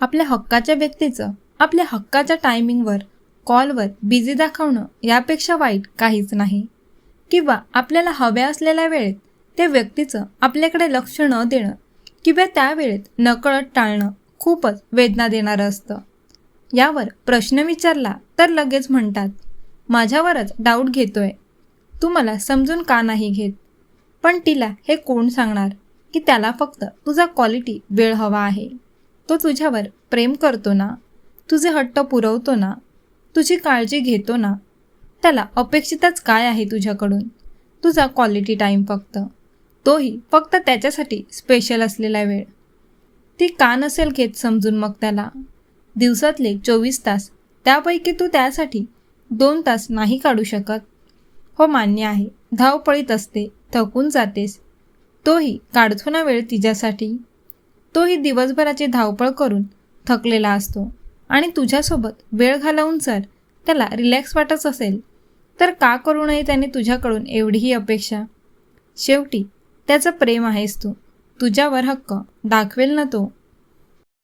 आपल्या हक्काच्या व्यक्तीचं आपल्या हक्काच्या टायमिंगवर कॉलवर बिझी दाखवणं यापेक्षा वाईट काहीच नाही. किंवा आपल्याला हव्या असलेल्या वेळेत त्या व्यक्तीचं आपल्याकडे लक्ष न देणं किंवा त्या वेळेत नकळत टाळणं खूपच वेदना देणारं असतं. यावर प्रश्न विचारला तर लगेच म्हणतात माझ्यावरच डाऊट घेतोय. तू मला समजून का नाही घेत? पण तिला हे कोण सांगणार की त्याला फक्त तुझा क्वालिटी वेळ हवा आहे. तो तुझ्यावर प्रेम करतो ना तुझे हट्ट पुरवतो ना तुझी काळजी घेतो ना त्याला अपेक्षितच काय आहे तुझ्याकडून? तुझा क्वालिटी टाईम फक्त. तोही फक्त त्याच्यासाठी स्पेशल असलेला वेळ. ती का नसेल घेत समजून मग त्याला? दिवसातले चोवीस तास त्यापैकी तू त्यासाठी दोन तास नाही काढू शकत? हो मान्य आहे धावपळीत असते थकून जातेस. तोही काढतो ना वेळ तिच्यासाठी? तोही दिवसभराची धावपळ करून थकलेला असतो. आणि तुझ्यासोबत वेळ घालवून जर त्याला रिलॅक्स वाटत असेल तर का करू नये त्याने तुझ्याकडून एवढीही अपेक्षा? शेवटी त्याचं प्रेम आहेस तू. तुझ्यावर हक्क दाखवेल ना तो.